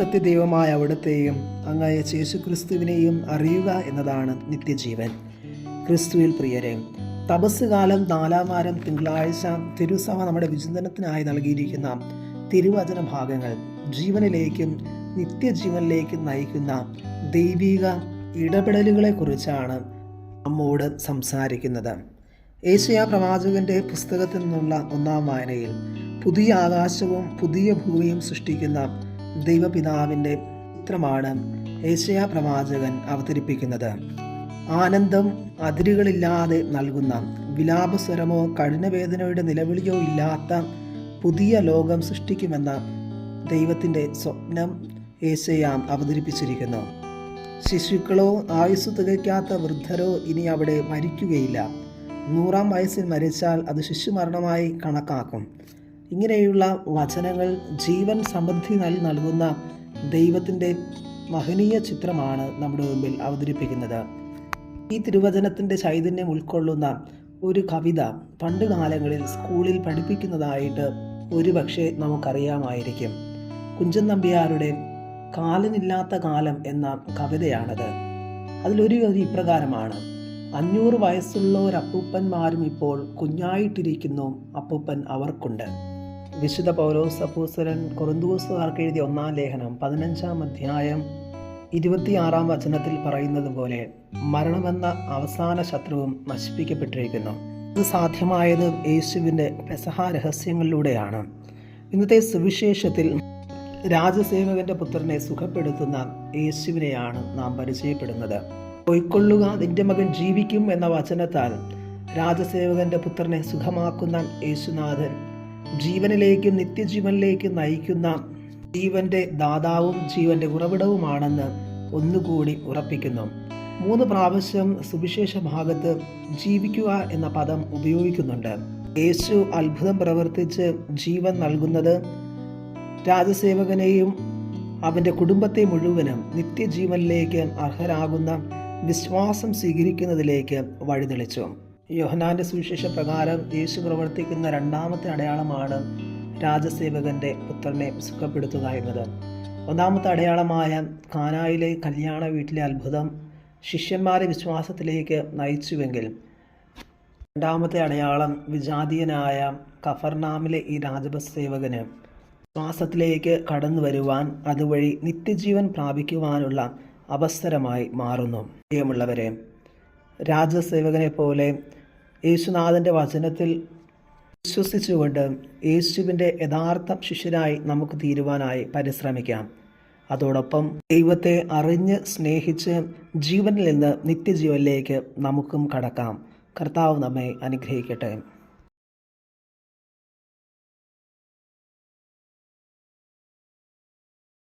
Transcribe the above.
സത്യദൈവമായ അവിടത്തെയും അങ്ങായ യേശു ക്രിസ്തുവിനെയും അറിയുക എന്നതാണ് നിത്യജീവൻ. ക്രിസ്തുവിൽ പ്രിയരെ തപസ് കാലം നാലാം വാരം തിങ്കളാഴ്ച തിരുസഭ നമ്മുടെ വിചിന്തനത്തിനായി നൽകിയിരിക്കുന്ന തിരുവചന ഭാഗങ്ങൾ ജീവനിലേക്കും നിത്യജീവനിലേക്കും നയിക്കുന്ന ദൈവിക ഇടപെടലുകളെക്കുറിച്ചാണ് നമ്മോട് സംസാരിക്കുന്നത്. ഏഷ്യ പ്രവാചകന്റെ പുസ്തകത്തിൽ നിന്നുള്ള ഒന്നാം വായനയിൽ പുതിയ ആകാശവും പുതിയ ഭൂമിയും സൃഷ്ടിക്കുന്ന ദൈവപിതാവിന്റെ ചിത്രമാണ് ഏഷ്യ പ്രവാചകൻ അവതരിപ്പിക്കുന്നത്. ആനന്ദം അതിരുകളില്ലാതെ നൽകുന്ന വിലാപസ്വരമോ കഠിനവേദനയുടെ നിലവിളിയോ ഇല്ലാത്ത പുതിയ ലോകം സൃഷ്ടിക്കുമെന്ന ദൈവത്തിന്റെ സ്വപ്നം ഏശയാം അവതരിപ്പിച്ചിരിക്കുന്നു. ശിശുക്കളോ ആയുസ് തികയ്ക്കാത്ത വൃദ്ധരോ ഇനി അവിടെ മരിക്കുകയില്ല. നൂറാം വയസ്സിൽ മരിച്ചാൽ അത് ശിശുമരണമായി കണക്കാക്കും. ഇങ്ങനെയുള്ള വചനങ്ങൾ ജീവൻ സമൃദ്ധി നൽ നൽകുന്ന ദൈവത്തിന്റെ മഹനീയ ചിത്രമാണ് നമ്മുടെ മുമ്പിൽ അവതരിപ്പിക്കുന്നത്. ഈ തിരുവചനത്തിന്റെ ചൈതന്യം ഉൾക്കൊള്ളുന്ന ഒരു കവിത പണ്ട് കാലങ്ങളിൽ സ്കൂളിൽ പഠിപ്പിക്കുന്നതായിട്ട് ഒരുപക്ഷെ നമുക്കറിയാമായിരിക്കും. കുഞ്ചൻ നമ്പ്യാരുടെ കാലനില്ലാത്ത കാലം എന്ന കവിതയാണത്. അതിലൊരു ഇപ്രകാരമാണ് അഞ്ഞൂറ് വയസ്സുള്ള ഒരു അപ്പൂപ്പന്മാരും ഇപ്പോൾ കുഞ്ഞായിട്ടിരിക്കുന്നു അപ്പൂപ്പൻ അവർക്കുണ്ട്. വിശുദ്ധ പൗലോസ് അപ്പൂസരൻ കൊറുന്തൂസുകാർക്ക് എഴുതിയ ഒന്നാം ലേഖനം പതിനഞ്ചാം അധ്യായം ഇരുപത്തിയാറാം വചനത്തിൽ പറയുന്നത് പോലെ മരണമെന്ന അവസാന ശത്രുവും നശിപ്പിക്കപ്പെട്ടിരിക്കുന്നു. ഇത് സാധ്യമായത് യേശുവിന്റെ പെസഹ രഹസ്യങ്ങളിലൂടെയാണ്. ഇന്നത്തെ സുവിശേഷത്തിൽ രാജസേവകന്റെ പുത്രനെ സുഖപ്പെടുത്തുന്ന യേശുവിനെയാണ് നാം പരിചയപ്പെടുന്നത്. പൊയ്ക്കൊള്ളുക നിന്റെ മകൻ ജീവിക്കും എന്ന വചനത്താൽ രാജസേവകന്റെ പുത്രനെ സുഖമാക്കുന്ന യേശുനാഥൻ ജീവനിലേക്കും നിത്യജീവനിലേക്കും നയിക്കുന്ന ജീവന്റെ ദാതാവും ജീവന്റെ ഉറവിടവുമാണെന്ന് ഒന്നുകൂടി ഉറപ്പിക്കുന്നു. മൂന്ന് പ്രാവശ്യം സുവിശേഷ ഭാഗത്ത് ജീവിക്കുക എന്ന പദം ഉപയോഗിക്കുന്നുണ്ട്. യേശു അത്ഭുതം പ്രവർത്തിച്ച് ജീവൻ നൽകുന്നത് രാജസേവകനെയും അവന്റെ കുടുംബത്തെ മുഴുവനും നിത്യജീവനിലേക്ക് അർഹരാകുന്ന വിശ്വാസം സ്വീകരിക്കുന്നതിലേക്ക് വഴിതെളിച്ചു. യോഹനാന്റെ സുവിശേഷ പ്രകാരം യേശു പ്രവർത്തിക്കുന്ന രണ്ടാമത്തെ അടയാളമാണ് രാജസേവകന്റെ പുത്രനെ സുഖപ്പെടുത്തുക എന്നത്. ഒന്നാമത്തെ അടയാളമായ കാനായിലെ കല്യാണ വീട്ടിലെ അത്ഭുതം ശിഷ്യന്മാരെ വിശ്വാസത്തിലേക്ക് നയിച്ചുവെങ്കിൽ രണ്ടാമത്തെ അടയാളം വിജാതീയനായ കഫർനാമിലെ ഈ രാജസേവകന് വിശ്വാസത്തിലേക്ക് കടന്നു വരുവാൻ അതുവഴി നിത്യജീവൻ പ്രാപിക്കുവാനുള്ള അവസരമായി മാറുന്നു. പ്രിയമുള്ളവരെ രാജസേവകനെ പോലെ യേശുനാഥന്റെ വചനത്തിൽ വിശ്വസിച്ചുകൊണ്ട് യേശുവിന്റെ യഥാർത്ഥ ശിഷ്യനായി നമുക്ക് തീരുവാനായി പരിശ്രമിക്കാം. അതോടൊപ്പം ദൈവത്തെ അറിഞ്ഞ് സ്നേഹിച്ച് ജീവനിൽ നിന്ന് നിത്യജീവനിലേക്ക് നമുക്കും കടക്കാം. കർത്താവ് നമ്മെ അനുഗ്രഹിക്കട്ടെ.